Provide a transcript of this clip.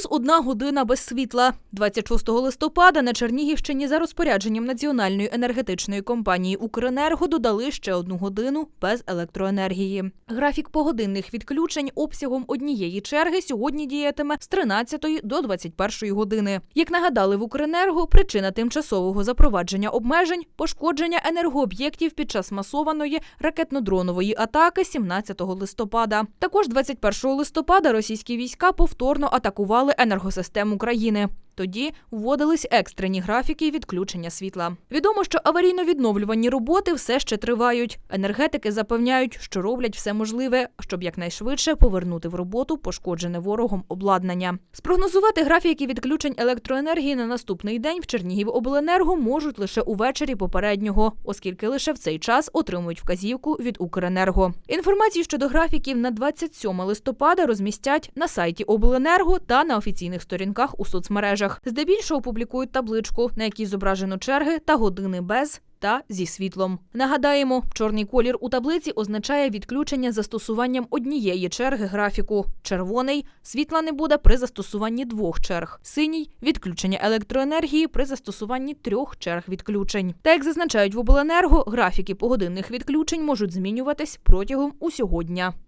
Плюс одна година без світла. 26 листопада на Чернігівщині за розпорядженням Національної енергетичної компанії Укренерго додали ще одну годину без електроенергії. Графік погодинних відключень обсягом однієї черги сьогодні діятиме з 13 до 21 години. Як нагадали в Укренерго, причина тимчасового запровадження обмежень пошкодження енергооб'єктів під час масованої ракетно-дронової атаки 17 листопада. Також 21 листопада російські війська повторно атакували енергосистему країни. Тоді вводились екстрені графіки відключення світла. Відомо, що аварійно-відновлювані роботи все ще тривають. Енергетики запевняють, що роблять все можливе, щоб якнайшвидше повернути в роботу пошкоджене ворогом обладнання. Спрогнозувати графіки відключень електроенергії на наступний день в Чернігівобленерго можуть лише увечері попереднього, оскільки лише в цей час отримують вказівку від Укренерго. Інформацію щодо графіків на 27 листопада розмістять на сайті Обленерго та на офіційних сторінках у соцмережах. Здебільшого публікують табличку, на якій зображено черги та години без. Та зі світлом. Нагадаємо, чорний колір у таблиці означає відключення застосуванням однієї черги графіку. Червоний світла не буде при застосуванні двох черг. Синій відключення електроенергії при застосуванні трьох черг відключень. Та як зазначають в обленерго, графіки погодинних відключень можуть змінюватись протягом усього дня.